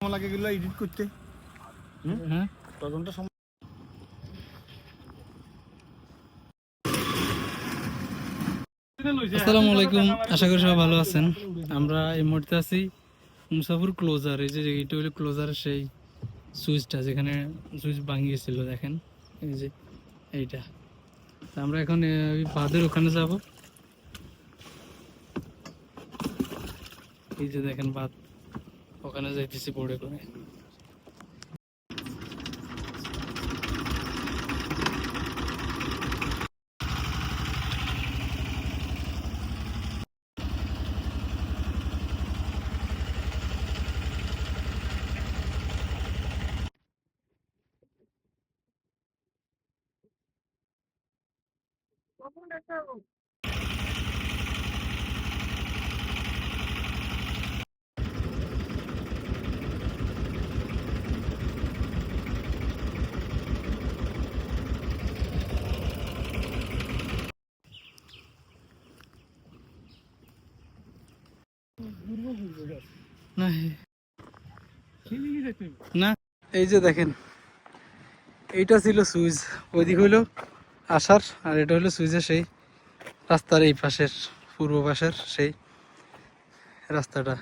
লাগে গেলো এডিট করতে। হ্যাঁ? তদন্ত সময় আসসালামু আলাইকুম আশা করি সবাই ভালো আছেন। আমরা এই মুহূর্তে আছি মুসাফুর ক্লোজার এই যে এটা হলো ক্লোজার সেই সুইচটা যেখানে সুইচ ভাঙিয়েছিল দেখেন। এই যে এইটা। আমরা এখন বাঁধের ওখানে যাব। এই যে দেখেন বাঁধ ওখানে যাইতেছি বোর্ডে করে। না এই যে দেখেন এইটা ছিল সুইচ ওইদিক হইল আসার আর এটা হলো সুইচের সেই রাস্তার এই পাশের পূর্ব পাশের সেই রাস্তাটা।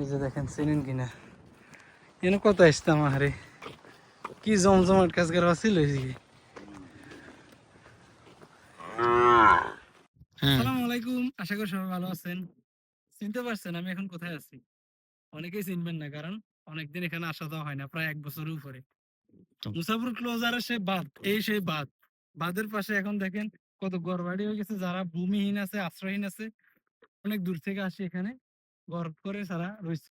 এই যে দেখেন চিনেন কিনা এনে কত আসতাম আরে কি জমজমাট কাজ করা ছিল এইদিকে আসসালামু আলাইকুম আশা করি সবাই ভালো আছেন। চিনতে পারছেন আমি এখন কোথায় আছি? অনেকেই চিনবেন না কারণ অনেকদিন এখানে আসা যাওয়া হয় না প্রায় এক বছরের উপরে। মুসাফুর ক্লোজারের সেই বাদ এই সেই বাদ বাদের পাশে এখন দেখেন কত গড়বাড়ি হয়ে গেছে যারা ভূমিহীন আছে আশ্রয়হীন আছে অনেক দূর থেকে আসে এখানে। গর্ব করে সারা রয়েছে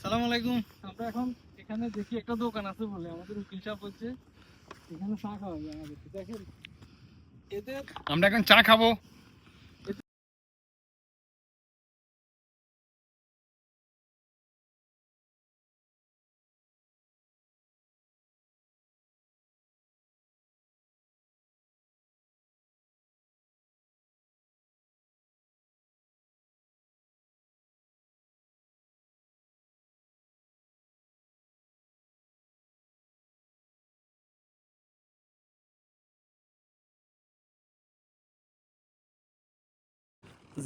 সালাম আলাইকুম। আমরা এখন এখানে দেখি একটা দোকান আছে বলে আমাদের উকিল সাহেব বলছে এখানে চা খাওয়া যায় আমাদের। দেখেন এদের আমরা এখন চা খাব।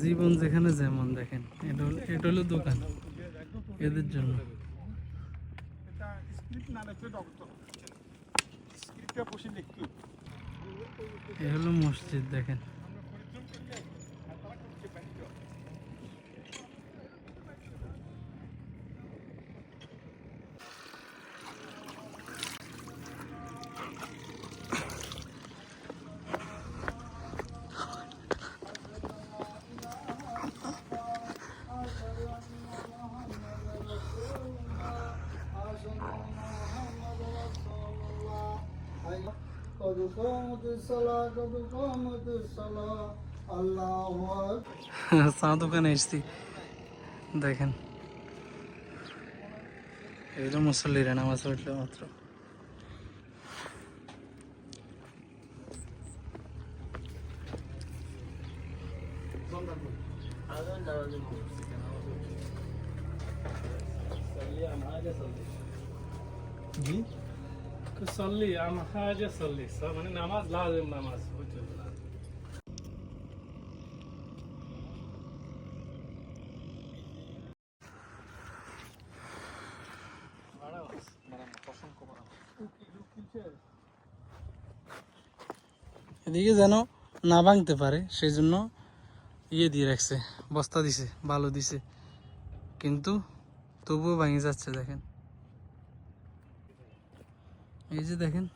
জীবন যেখানে যেমন দেখেন এটা হলো এটা হলো দোকান। এদের জন্য। এ হলো মসজিদ দেখেন। চা দোকানে এসছি। দেখেন। এগুলো মুসল্লিরা নামাজ পড়লে মাত্র। জি? সল্লি আম হাজে সল্লি মানে নামাজ লাজিম নামাজ এদিকে যেন না ভাঙতে পারে সেই জন্য ইয়ে দিয়ে রাখছে, বস্তা দিছে, বালু দিছে। কিন্তু তবুও ভাঙে যাচ্ছে, দেখেন। এই যে দেখেন।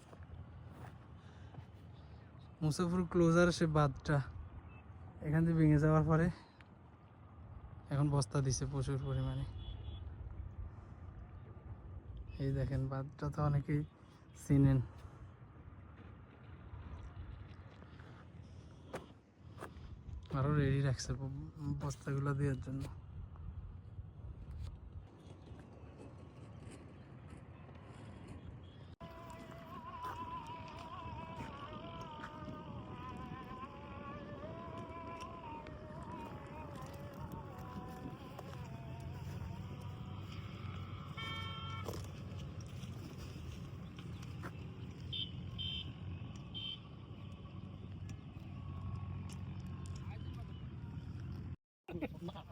মুসাফর ক্লোজার সে বাঁধটা এখান থেকে ভেঙে যাওয়ার পরে এখন বস্তা দিছে প্রচুর পরিমাণে। এই দেখেন, বাঁধটা তো অনেকেই চিনেন। আরও রেডি রাখছে বস্তাগুলো দেওয়ার জন্য।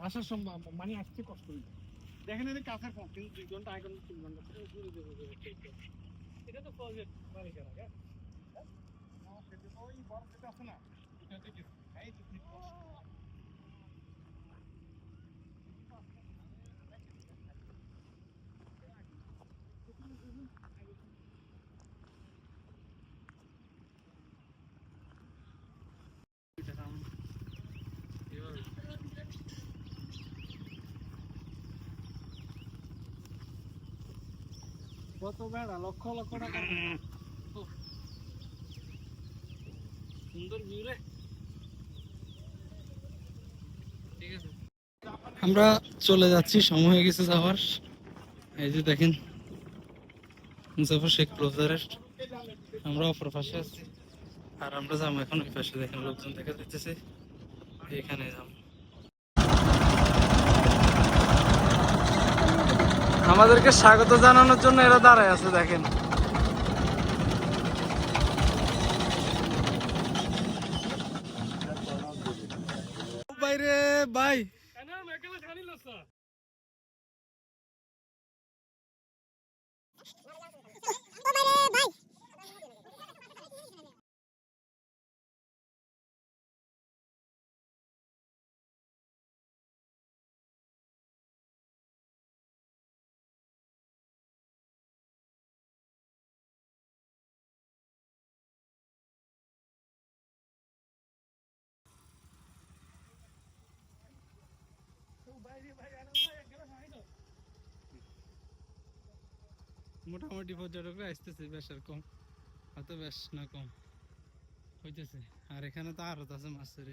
আসার সময় মানে আসতে কষ্ট হইল। দেখেন এটা কাছের ফোন কিন্তু দুই ঘণ্টা আগে তিন ঘণ্টা এটা তো প্রজেক্ট মালিকের আগে সেটা ওই বরফ যেটা আছে না। এটা থেকে এই যে কত বেড়া? লক্ষ লক্ষ টাকা সুন্দর ভিউ রে। আমরা চলে যাচ্ছি, সময় হয়ে গেছে যাওয়ার। এই যে দেখেন, মুসাফর শেখ ক্লোজারের আমরা অপর পাশে আছি। আর আমরা যাব এখন ওই পাশে। দেখেন লোকজন দেখা যাচ্ছে এখানে যাব। আমাদেরকে স্বাগত জানানোর জন্য এরা দাঁড়ায় আছে দেখেন। বাইরে ভাই। মোটামুটি পর্যটকরা আসতেছে, বেশ আর কম। অত বেশ না কম। হইতেছে। আর এখানে তো আরত আছে মাছের।